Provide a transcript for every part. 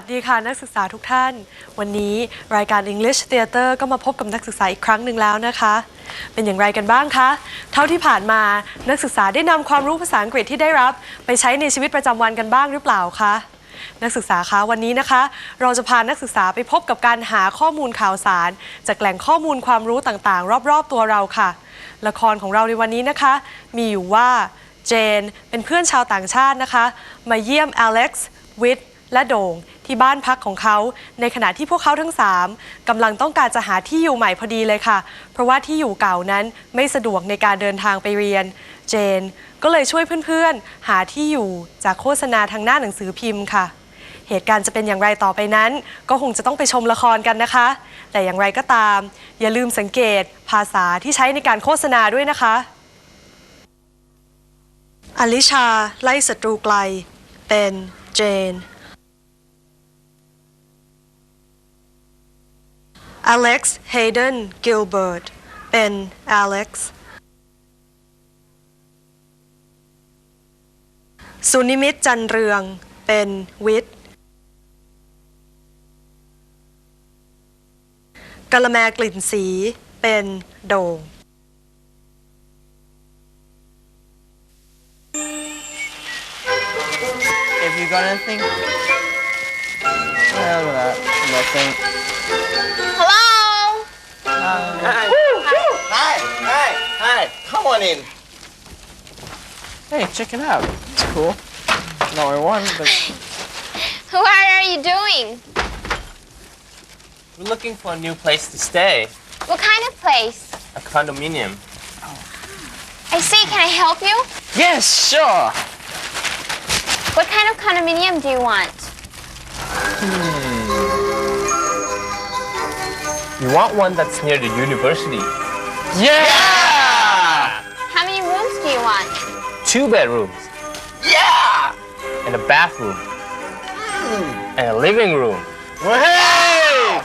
วัสดีค่ะนักศึกษาทุกท่าน วันนี้รายการ English Theater ก็มาพบกับนักศึกษาอีกครั้งหนึ่งแล้วนะคะ เป็นอย่างไรกันบ้างคะ เท่าที่ผ่านมานักศึกษาได้นำความรู้ภาษาอังกฤษที่ได้รับ ไปใช้ในชีวิตประจำวันกันบ้างหรือเปล่าคะนักศึกษาคะวันนี้นะคะ เราจะพานักศึกษาไปพบกับการหาข้อมูลข่าวสาร จากแหล่งข้อมูลความรู้ต่างๆ รอบๆ ตัวเราค่ะ ละครของเราในวันนี้นะคะ มีอยู่ว่าเจนเป็นเพื่อนชาวต่างชาตินะคะ มาเยี่ยมอเล็กซ์วิท และโด่งที่บ้านพักของเขา ในขณะที่พวกเขาทั้ง 3กำลังต้องการจะหาที่อยู่ใหม่พอดีเลยค่ะ เพราะว่าที่อยู่เก่านั้นไม่สะดวกในการเดินทางไปเรียน เจน ก็เลยช่วยเพื่อนๆ หาที่อยู่จากโฆษณาทางหน้าหนังสือพิมพ์ค่ะ เหตุการณ์จะเป็นอย่างไรต่อไปนั้น ก็คงจะต้องไปชมละครกันนะคะ แต่อย่างไรก็ตาม อย่าลืมสังเกตภาษาที่ใช้ในการโฆษณาด้วยนะคะอลิชา ไล่ศัตรูไกล เป็น เจน อเล็กซ์ เฮเดน กิลเบิร์ต เป็นอเล็กซ์ สุนิมิตจันเรือง เป็นวิทย์กะละแมกลิ่นสี เป็นโด่ง If you got anything, hell with that. Nothing. Hello? Hi. Hi. Hi. Hi. Come on in. Hey, check it out. It's cool. No, I won, but What are you doing? We're looking for a new place to stay. What kind of place? A condominium. Oh. I see, can I help you? yes, sure. What kind of condominium do you want? Hmm. We want one that's near the university. Yeah. How many rooms do you want? Two bedrooms. Yeah. And a bathroom. Hmm. And a living room. Hey.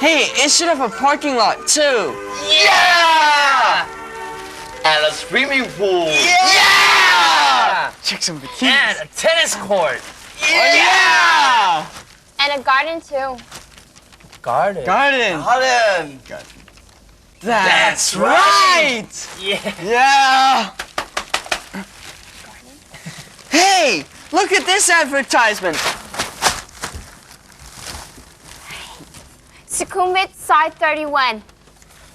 Hey, it should have a parking lot too. Yeah. And a swimming pool. Yeah. Check some bikinis. And a tennis court. yeah. And a garden too. Garden. Garden. Garden. Garden. That's right. Yeah. Yeah. Hey, look at this advertisement. Sukhumvit Side 31.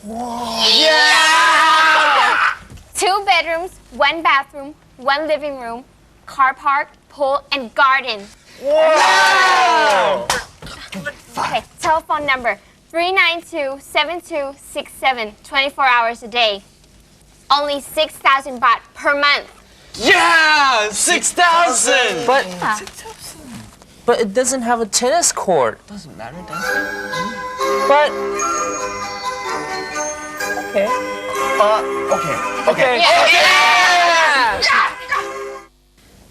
Whoa. Yeah. Two bedrooms, one bathroom, one living room, car park, pool, and garden. Wow. Okay, telephone number 392-7267, 24 hours a day. Only 6,000 baht per month. Yeah, six thousand. But but it doesn't have a tennis court. doesn't matter, does it? But okay. Uh, okay. Okay. Yeah.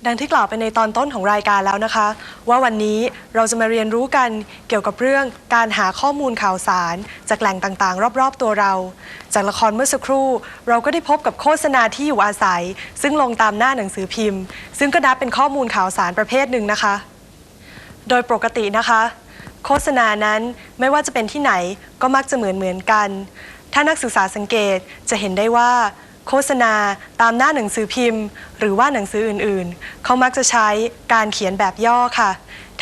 ดังที่กล่าวไปในตอนต้นของรายการแล้วนะคะ ว่าวันนี้เราจะมาเรียนรู้กันเกี่ยวกับเรื่องการหาข้อมูลข่าวสาร จากแหล่งต่างๆ รอบๆ ตัวเรา จากละครเมื่อสักครู่ เราก็ได้พบกับโฆษณาที่อยู่อาศัย ซึ่งลงตามหน้าหนังสือพิมพ์ ซึ่งก็นับเป็นข้อมูลข่าวสารประเภทหนึ่งนะคะ โดยปกตินะคะ โฆษณานั้นไม่ว่าจะเป็นที่ไหนก็มักจะเหมือนเหมือนกัน ถ้านักศึกษาสังเกตจะเห็นได้ว่า โฆษณา ตามหน้าหนังสือพิมพ์ หรือว่าหนังสืออื่นๆ เขามักจะใช้การเขียนแบบย่อค่ะ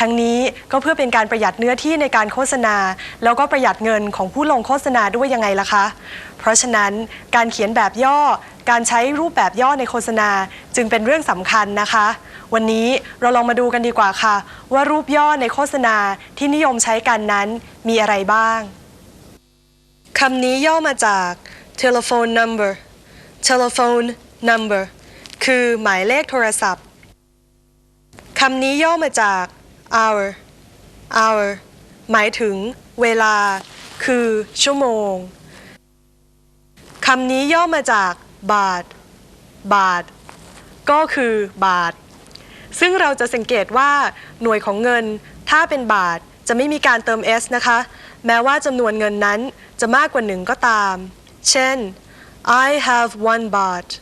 ทั้งนี้ก็เพื่อเป็นการประหยัดเนื้อที่ในการโฆษณา แล้วก็ประหยัดเงินของผู้ลงโฆษณาด้วยยังไงล่ะคะ เพราะฉะนั้นการเขียนแบบย่อ การใช้รูปแบบย่อในโฆษณาจึงเป็นเรื่องสำคัญนะคะ วันนี้เราลองมาดูกันดีกว่าค่ะ ว่ารูปย่อในโฆษณาที่นิยมใช้กันนั้นมีอะไรบ้างคำนี้ย่อมาจาก telephone number telephone number คือหมายเลขโทรศัพท์ คำนี้ย่อมาจาก hour hour หมายถึงเวลา คือชั่วโมง คำนี้ย่อมาจากบาท บาท ก็คือบาท ซึ่งเราจะสังเกตว่าหน่วยของเงิน ถ้าเป็นบาทจะไม่มีการเติม s นะคะ แม้ว่าจำนวนเงินนั้นจะมากกว่าหนึ่งก็ตาม เช่น I have one baht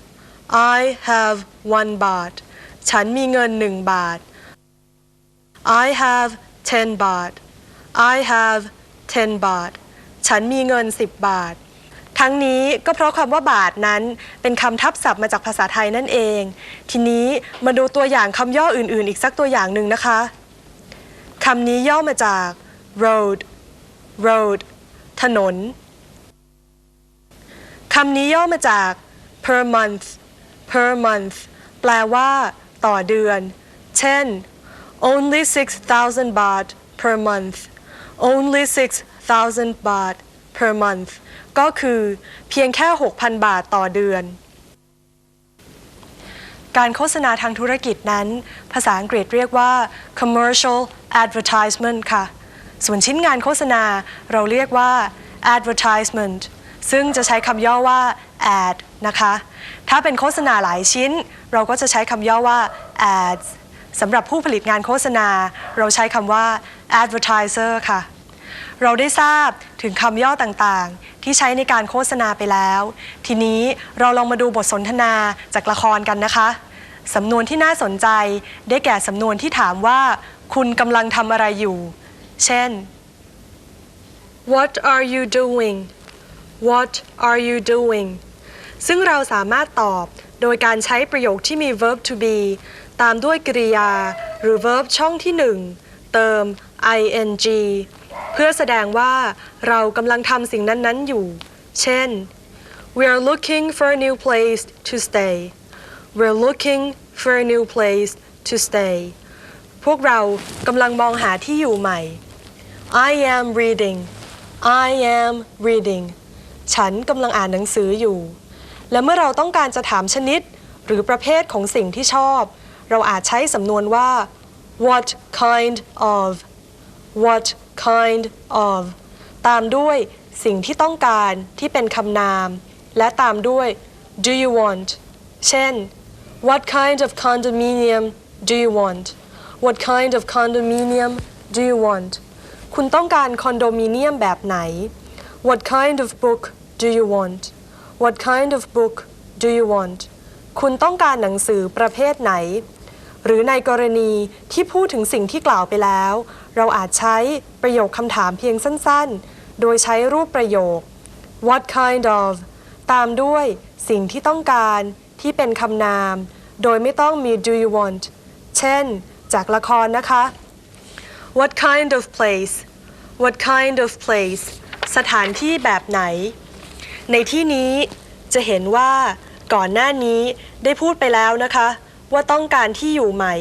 I have one baht ฉันมีเงินหนึ่งบาท I have 10 baht I have 10 baht ฉันมีเงิน10บาท ทั้งนี้ก็เพราะคำว่าบาทนั้นเป็นคำทับศัพท์มาจากภาษาไทยนั่นเอง ทีนี้มาดูตัวอย่างคำย่ออื่นๆ อีกสักตัวอย่างหนึ่งนะคะคำนี้ย่อมาจาก road road ถนน คำนี้ย่อมาจาก per month per month แปลว่า ต่อเดือน เช่น only 6,000 baht per month only 6,000 baht per month ก็คือเพียงแค่ 6,000 บาทต่อเดือน การโฆษณาทางธุรกิจนั้น ภาษาอังกฤษเรียกว่า commercial advertisement ค่ะ ส่วนชิ้นงานโฆษณาเราเรียกว่า advertisement ซึ่งจะใช้คำย่อว่า ad นะคะ ถ้าเป็นโฆษณาหลายชิ้น เราก็จะใช้คำย่อว่า ads สำหรับผู้ผลิตงานโฆษณา เราใช้คำว่า advertiser ค่ะ เราได้ทราบถึงคำย่อต่างๆ ที่ใช้ในการโฆษณาไปแล้ว ทีนี้เราลองมาดูบทสนทนาจากละครกันนะคะ สำนวนที่น่าสนใจได้แก่สำนวนที่ถามว่า คุณกำลังทำอะไรอยู่ เช่น What are you doing What are you doing ซึ่งเราสามารถตอบโดยการใช้ประโยคที่มี verb to be ตามด้วยกริยา หรือ verb ช่องที่หนึ่งเติม ing เพื่อแสดงว่าเรากำลังทำสิ่งนั้นๆอยู่ เช่น We are looking for a new place to stay We're looking for a new place to stay พวกเรากำลังมองหาที่อยู่ใหม่ I am reading I am reading ฉันกำลังอ่านหนังสืออยู่ และเมื่อเราต้องการจะถามชนิด หรือประเภทของสิ่งที่ชอบ เราอาจใช้สำนวนว่า what kind of what kind of ตามด้วยสิ่งที่ต้องการที่เป็นคำนาม และตามด้วย do you want เช่น what kind of condominium do you want what kind of condominium do you want คุณต้องการคอนโดมิเนียมแบบไหน what kind of book do you want what kind of book do you want คุณต้องการหนังสือประเภทไหน หรือในกรณีที่พูดถึงสิ่งที่กล่าวไปแล้ว เราอาจใช้ประโยคคำถามเพียงสั้นๆ โดยใช้รูปประโยค what kind of ตามด้วยสิ่งที่ต้องการที่เป็นคำนาม โดยไม่ต้องมี do you want เช่น จากละครนะคะ what kind of place what kind of place สถานที่แบบไหน ในที่นี้จะเห็นว่าก่อนหน้านี้ได้พูดไปแล้วนะคะ ว่าต้องการที่อยู่ใหม่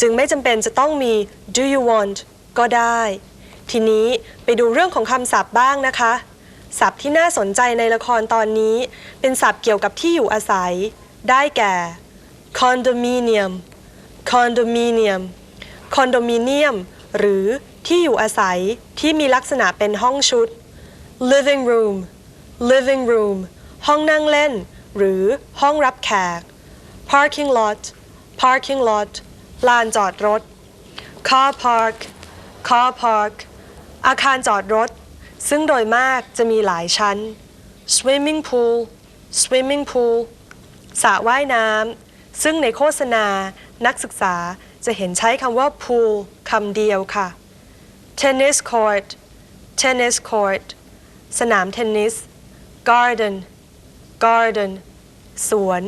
จึงไม่จำเป็นจะต้องมี do you want ก็ได้ ทีนี้ไปดูเรื่องของคำศัพท์บ้างนะคะ ศัพท์ที่น่าสนใจในละครตอนนี้ เป็นศัพท์เกี่ยวกับที่อยู่อาศัย ได้แก่ condominium condominium condominium หรือที่อยู่อาศัยที่มีลักษณะเป็นห้องชุด living room living room ห้องนั่งเล่น หรือห้องรับแขก parking lot parking lot ลานจอดรถ car park car park อาคารจอดรถ ซึ่งโดยมากจะมีหลายชั้น swimming pool swimming pool สระว่ายน้ำซึ่งในโฆษณานักศึกษาจะเห็นใช้คำว่า pool คำเดียวค่ะ tennis court tennis court สนามเทนนิส garden garden สวน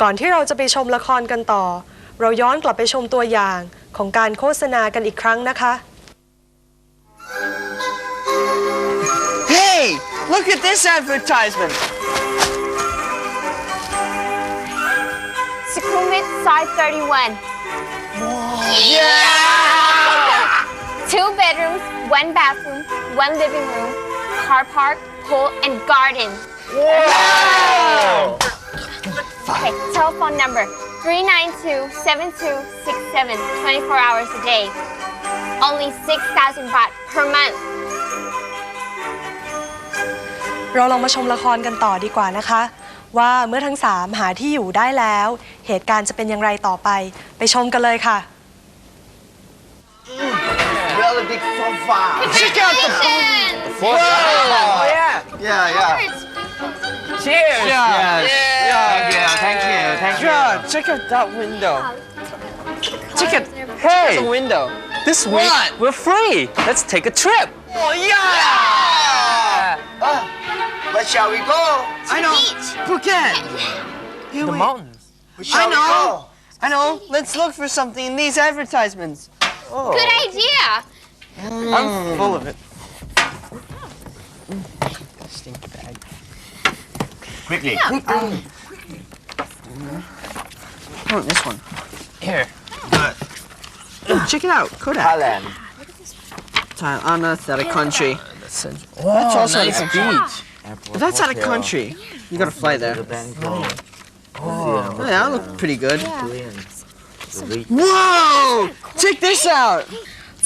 ก่อนที่เราจะไปชมละครกันต่อ เราย้อนกลับไปชมตัวอย่างของการโฆษณากันอีกครั้งนะคะ Hey, look at this advertisement. Sukhumvit side 31. Two bedrooms, one bathroom, one living room, car park, pool, and garden. Okay, telephone number 392-7267, 24 hours a day. Only 6,000 baht per month. เราลองมาชมละครกันต่อดีกว่านะคะ ว่าเมื่อทั้งสามหาที่อยู่ได้แล้ว เหตุการณ์จะเป็นอย่างไรต่อไป ไปชมกันเลยค่ะ Really big sofa. Check out the Congratulations! Whoa! yeah. Yeah, yeah. Cheers. Yes. Yeah. Thank you, thank you, thank you. God, check out that window. Check it. Hey. the window. This week What? we're free. Let's take a trip. Oh yeah! Uh, where shall we go? I know. Beach. Phuket. Here The we- mountains. Where shall we know. go? I know. Let's look for something in these advertisements. Good idea. I'm mm. full of it. Stinky bag. Quickly. Oh, this one. Here. Good. Check it out. Kodak. Thailand. Thailand. Oh, no, that's out of country. That's, a, That's also nice out of country. beach. But that's out of country. You gotta fly there. Oh. oh, yeah, that looked pretty good. Whoa! Check this out.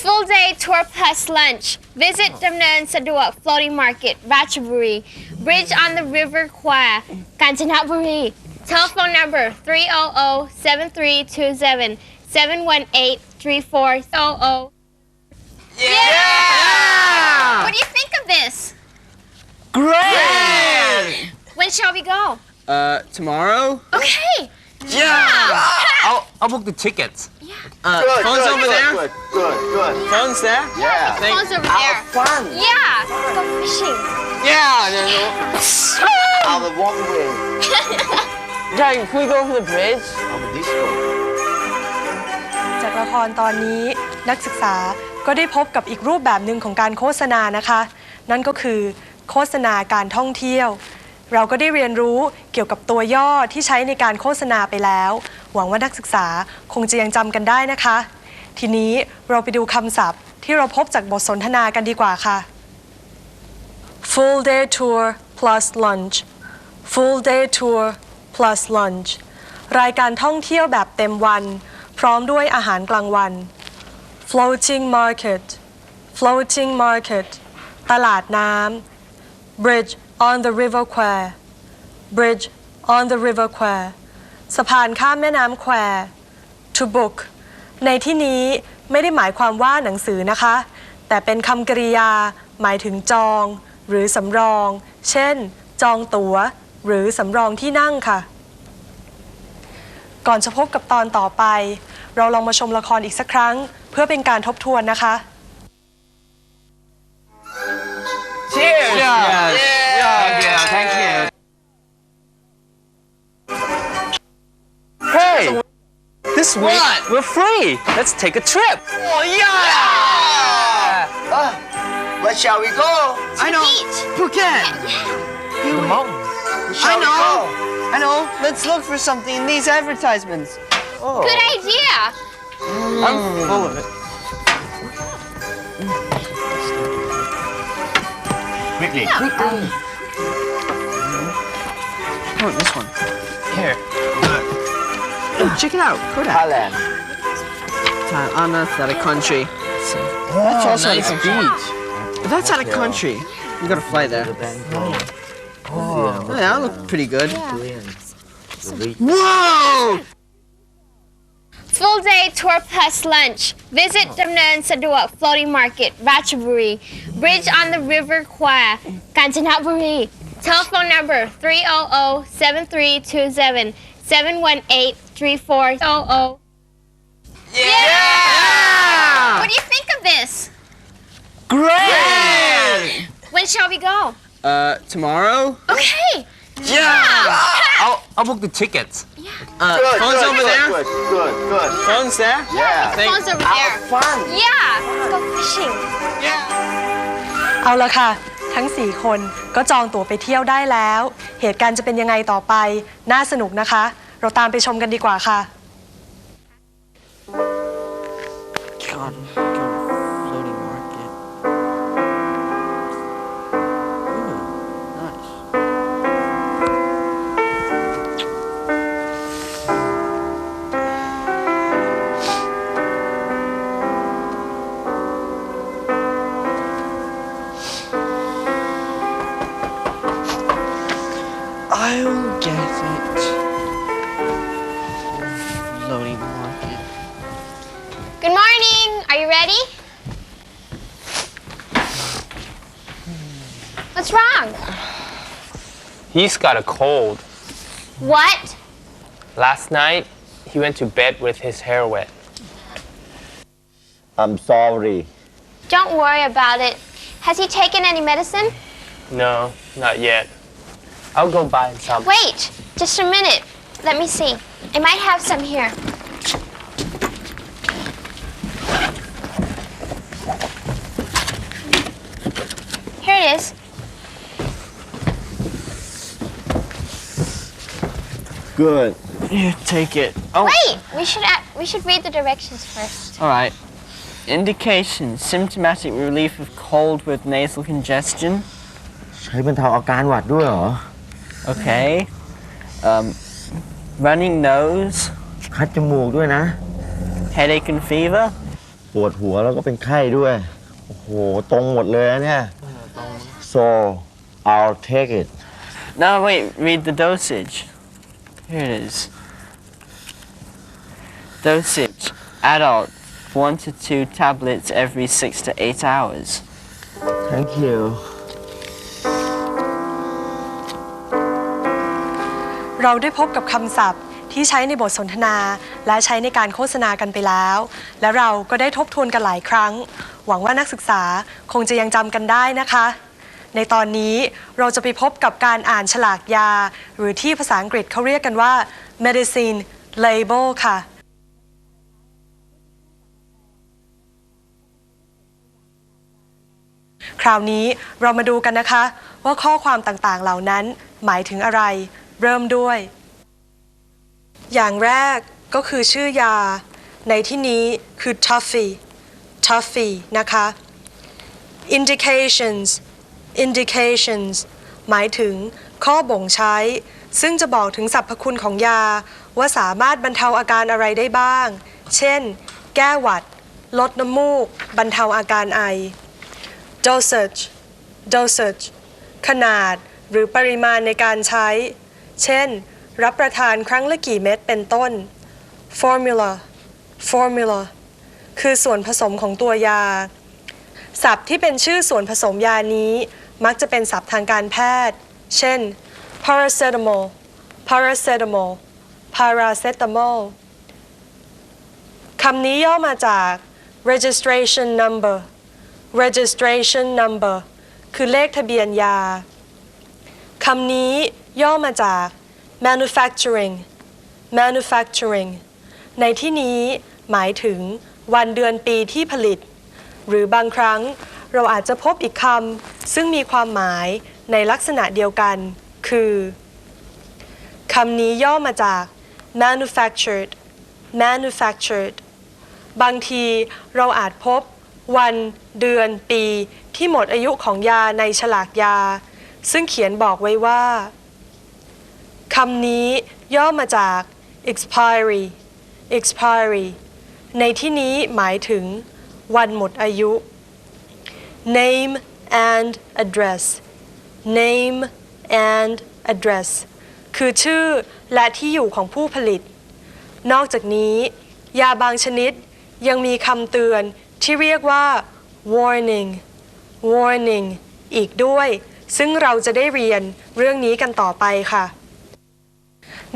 Full day tour plus lunch. Visit Damnan Sadua Floating Market, Ratchaburi. Bridge on the River Kwai, Kanchanaburi. Telephone number 300 7327 718 3400. Yeah! What do you think of this? Great! When shall we go? Uh, tomorrow? Okay. Yeah! I'll, I'll book the tickets. Uh, Good, phone's good, over good, there? Good, good, good. Phone's there? Yeah. Phone's over Have there. fun. Yeah. Let's go fishing. Yeah! no, no. Out the one way. Yeah, can we go over the bridge? Out the disco. จากละครตอนนี้นักศึกษาก็ได้พบกับอีกรูปแบบหนึ่งของการโฆษณานะคะ นั่นก็คือโฆษณาการท่องเที่ยว เราก็ได้เรียนรู้เกี่ยวกับตัวย่อที่ใช้ในการโฆษณาไปแล้ว หวังว่านักศึกษาคงจะยังจำกันได้นะคะ ทีนี้เราไปดูคำศัพท์ที่เราพบจากบทสนทนากันดีกว่าค่ะ full day tour plus lunch full day tour plus lunch รายการท่องเที่ยวแบบเต็มวัน พร้อมด้วยอาหารกลางวัน floating market floating market ตลาดน้ำ bridge on the river Kwai bridge on the river Kwai สะพานข้ามแม่น้ำแคว to book ในที่นี้ไม่ได้หมายความว่าหนังสือนะคะ แต่เป็นคำกริยา หมายถึงจอง หรือสำรอง เช่น จองตั๋ว หรือสำรองที่นั่งค่ะ ก่อนจะพบกับตอนต่อไป เราลองมาชมละครอีกสักครั้ง เพื่อเป็นการทบทวนนะคะ Cheers! Yeah! Thank you, thank This week What? we're free. Let's take a trip. Oh yeah! Uh, where shall we go? I know. Beach. Phuket. The mountains. Shall I we know. go? I know. Let's look for something in these advertisements. Good idea. I'm full of it. Quickly. Oh, this one. Here. Oh, check it out. Kodak. Thailand. Thailand. Oh, no, that's out of country. That's oh, also nice nice beach. But that's out of country. You gotta fly there. Oh. oh, yeah, that looked pretty good. Whoa! Full day tour plus lunch. Visit Damnan Sadua Floating Market, Ratchaburi. Bridge on the River Kwai, Kanchanaburi. Telephone number 300 7327 718 3400. Yeah! What do you think of this? Great! When shall we go? Uh, tomorrow? Okay. Yeah! I'll, I'll book the tickets. Uh, Good, phone's good, over good, there? Good, good, good. Phone's there? Yeah. Thank- Phone's over Have there. fun. Yeah. Let's go fishing. เอาละค่ะ ทั้ง 4 คนก็จองตั๋วไปเที่ยวได้แล้ว เหตุการณ์จะเป็นยังไงต่อไป น่าสนุกนะคะ เราตามไปชมกันดีกว่าค่ะ John. He's got a cold. What? Last night, he went to bed with his hair wet. I'm sorry Don't worry about it. Has he taken any medicine? No, not yet. I'll go buy some. Wait, just a minute. Let me see. I might have some here. Here it is. Good Here, take it. Oh, Wait, we should a we should read the directions first. all right. Indication symptomatic relief of cold with nasal congestion. ใช้บรรเทาอาการหวัดด้วยเหรอ Okay. Um, running nose, คัดจมูกด้วยนะ headache and fever. ปวดหัวแล้วก็เป็นไข้ด้วย โอ้โห ตรงหมดเลยนะเนี่ย so I'll take it No, wait, read the dosage. Here it is. Dosage adult, one to two tablets every six to eight hours. thank you เราได้พบกับคำศัพท์ที่ใช้ในบทสนทนา และใช้ในการโฆษณากันไปแล้ว และเราก็ได้ทบทวนกันหลายครั้ง หวังว่านักศึกษาคงจะยังจำกันได้นะคะ ในตอนนี้เราจะไปพบกับการอ่านฉลากยา หรือที่ภาษาอังกฤษเขาเรียกกันว่า medicine label ค่ะ คราวนี้เรามาดูกันนะคะ ว่าข้อความต่างๆเหล่านั้นหมายถึงอะไร เริ่มด้วย อย่างแรกก็คือชื่อยา ในที่นี้คือ toffee toffee นะคะ indications indications หมายถึงข้อบ่งใช้ ซึ่งจะบอกถึงสรรพคุณของยา ว่าสามารถบรรเทาอาการอะไรได้บ้าง เช่น แก้หวัด ลดน้ำมูก บรรเทาอาการไอ dosage dosage ขนาดหรือปริมาณในการใช้ เช่น รับประทานครั้งละกี่เม็ดเป็นต้น formula formula คือส่วนผสมของตัวยา ศัพท์ที่เป็นชื่อส่วนผสมยานี้ มักจะเป็นศัพท์ทางการแพทย์ เช่น paracetamol paracetamol paracetamol คำนี้ย่อมาจาก registration number registration number คือเลขทะเบียนยา คำนี้ย่อมาจาก manufacturing manufacturing ในที่นี้หมายถึงวันเดือนปีที่ผลิต หรือบางครั้ง เราอาจจะพบอีกคำซึ่งมีความหมายในลักษณะเดียวกัน คือคำนี้ย่อมาจาก manufactured manufactured บางทีเราอาจพบ วัน เดือน ปี ที่หมดอายุของยาในฉลากยา ซึ่งเขียนบอกไว้ว่าคำนี้ย่อมาจาก expiry expiry ในที่นี้หมายถึงวันหมดอายุ name and address name and address คือชื่อและที่อยู่ของผู้ผลิต นอกจากนี้ ยาบางชนิดยังมีคำเตือนที่เรียกว่า warning warning อีกด้วย ซึ่งเราจะได้เรียนเรื่องนี้กันต่อไปค่ะ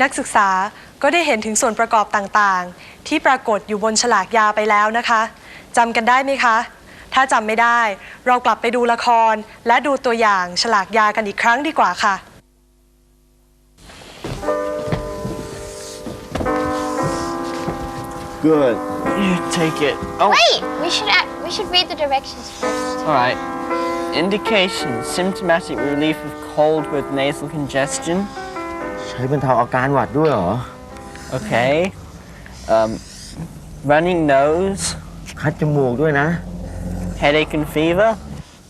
นักศึกษาก็ได้เห็นถึงส่วนประกอบต่างๆ ที่ปรากฏอยู่บนฉลากยาไปแล้วนะคะจำกันได้ไหมคะ ถ้าจำไม่ได้ เรากลับไปดูละคร และดูตัวอย่างฉลากยากันอีกครั้งดีกว่าค่ะ good Here, take it. Oh, Wait, we should a we should read the directions first. all right. Indication symptomatic relief of cold with nasal congestion. ใช้บรรเทาอาการหวัดด้วยเหรอ Okay. Um, running nose, คัดจมูกด้วยนะ headache and fever.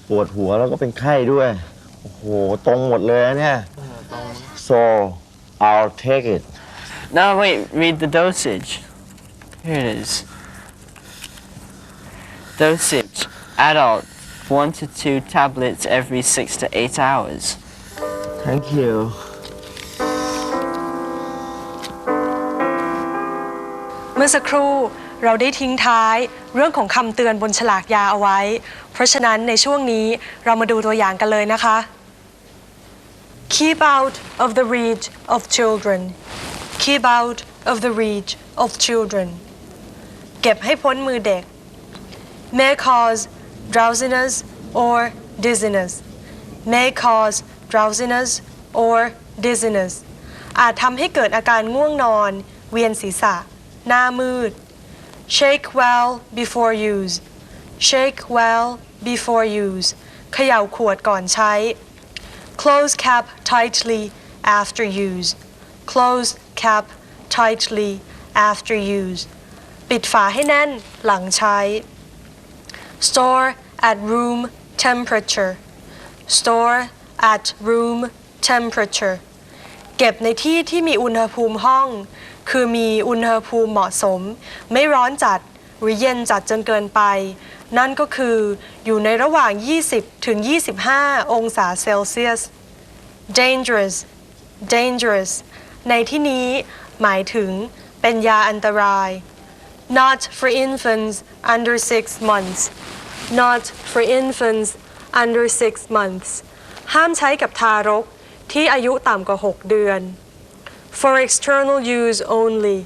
ปวดหัวแล้วก็เป็นไข้ด้วย โอ้โห ตรงหมดเลยนะเนี่ย so I'll take it No, wait, read the dosage. Here it is. Dosage adult, one to two tablets every six to eight hours. thank you เมื่อสักครู่ เราได้ทิ้งท้ายเรื่องของคำเตือนบนฉลากยาเอาไว้ เพราะฉะนั้นในช่วงนี้เรามาดูตัวอย่างกันเลยนะคะ Keep out of the reach of children Keep out of the reach of children เก็บให้พ้นมือเด็ก may cause drowsiness or dizziness may cause drowsiness or dizziness อาจทำให้เกิดอาการง่วงนอน เวียนศีรษะ หน้ามืด shake well before use shake well before use เขย่าขวดก่อนใช้ close cap tightly after use close cap tightly after use ปิดฝาให้แน่นหลังใช้ store at room temperature store at room temperature เก็บในที่ที่มีอุณหภูมิห้อง คือมีอุณหภูมิเหมาะสม ไม่ร้อนจัดหรือเย็นจัดจนเกินไป นั่นก็คืออยู่ในระหว่าง 20 ถึง 25 องศาเซลเซียส dangerous dangerous ในที่นี้หมายถึงเป็นยาอันตราย not for infants under 6 months not for infants under 6 months ห้ามใช้กับทารกที่อายุต่ำกว่า 6 เดือน for external use only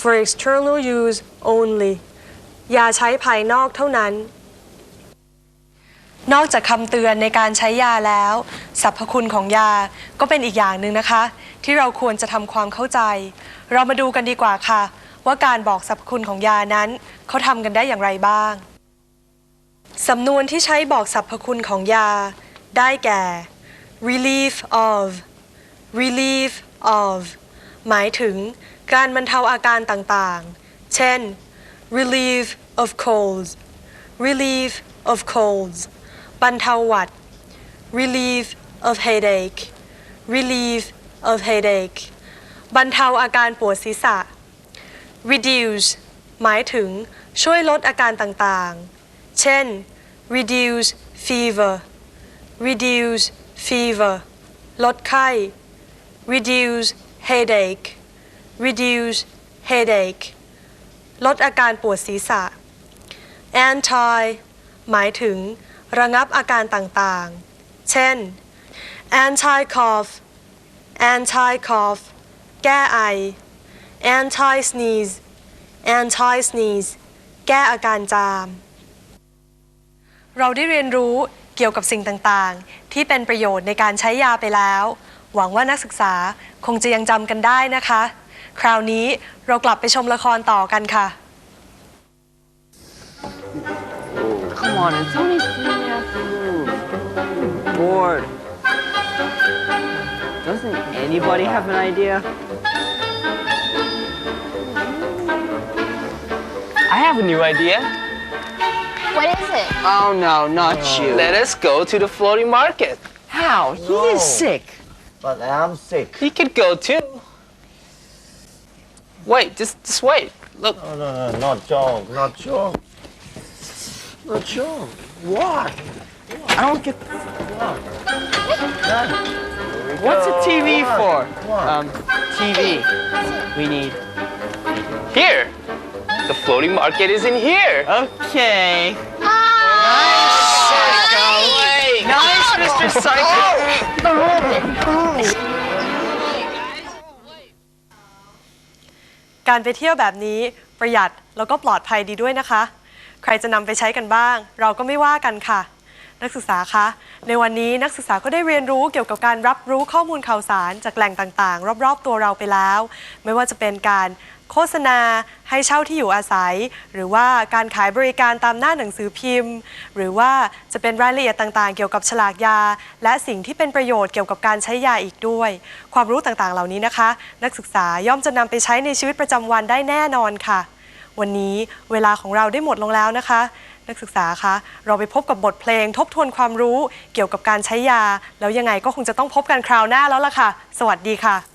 for external use only อย่าใช้ภายนอกเท่านั้น นอกจากคำเตือนในการใช้ยาแล้วสรรพคุณของยาก็เป็นอีกอย่างหนึ่งนะคะ ที่เราควรจะทำความเข้าใจ เรามาดูกันดีกว่าค่ะ ว่าการบอกสรรพคุณของยานั้นเขาทำกันได้อย่างไรบ้างสำนวนที่ใช้บอกสรรพคุณของยา ได้แก่ relief of relief of หมายถึงการบรรเทาอาการต่างๆ เช่น relief of colds relief of colds บรรเทาหวัด relief of headache relief of headache บรรเทาอาการปวดศีรษะ reduce หมายถึงช่วยลดอาการต่างๆ เช่น reduce fever reduce fever ลดไข้ reduce headache reduce headache ลดอาการปวดศีรษะ anti หมายถึง ระงับอาการต่างๆ เช่น anti cough anti cough แก้ไอ anti sneeze anti sneeze แก้อาการจาม เราได้เรียนรู้เกี่ยวกับสิ่งต่างๆ ที่เป็นประโยชน์ในการใช้ยาไปแล้ว หวังว่านักศึกษาคงจะยังจำกันได้นะคะ คราวนี้เรากลับไปชมละครต่อกันค่ะ Come on, it's only three afternoon. Bored. Doesn't anybody have an idea? I have a new idea. What is it? Oh no, not you. Let us go to the floating market. How? He No. is sick. But I'm sick You could go too. Wait, just just wait. Look, no no no not joke not joke not joke what I don't get. What's a TV for? What? Um, TV. We need. here. The floating market is in here. Okay. Wait. Mr. Psycho. การไปเที่ยวแบบนี้ประหยัดแล้วก็ปลอดภัยดีด้วยนะคะ ใครจะนำไปใช้กันบ้าง เราก็ไม่ว่ากันค่ะ นักศึกษาคะ ในวันนี้นักศึกษาก็ได้เรียนรู้เกี่ยวกับการรับรู้ข้อมูลข่าวสารจากแหล่งต่างๆ รอบๆ ตัวเราไปแล้ว ไม่ว่าจะเป็นการ โฆษณา ให้เช่าที่อยู่อาศัย หรือว่าการขายบริการตามหน้าหนังสือพิมพ์ หรือว่าจะเป็นรายละเอียดต่างๆ เกี่ยวกับฉลากยา และสิ่งที่เป็นประโยชน์เกี่ยวกับการใช้ยาอีกด้วย ความรู้ต่างๆเหล่านี้นะคะ นักศึกษาย่อมจะนำไปใช้ในชีวิตประจำวันได้แน่นอนค่ะ วันนี้เวลาของเราได้หมดลงแล้วนะคะ นักศึกษาคะเราไปพบกับบทเพลง ทบทวนความรู้เกี่ยวกับการใช้ยา แล้วยังไงก็คงจะต้องพบกันคราวหน้าแล้วล่ะค่ะ สวัสดีค่ะ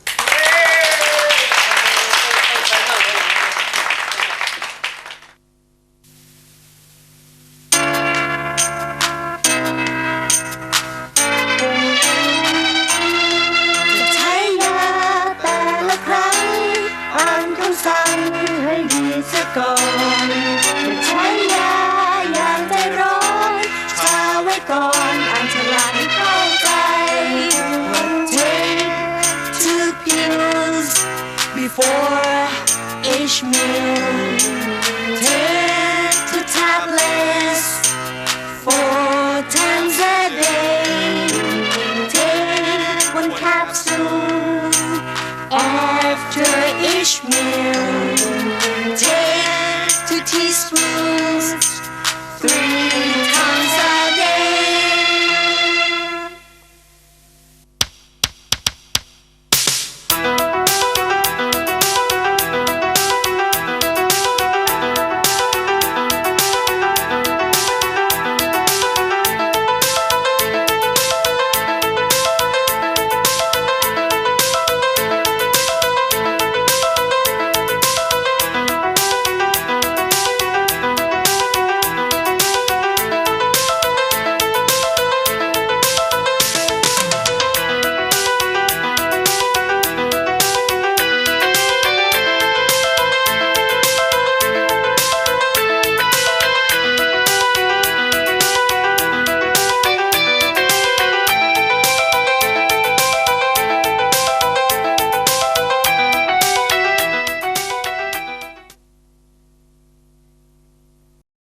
ก่อนอย่าใช้ยาอย่างใจร้อนชาไว้ก่อนอ่านฉลาดให้เข้าใจ Take two pills before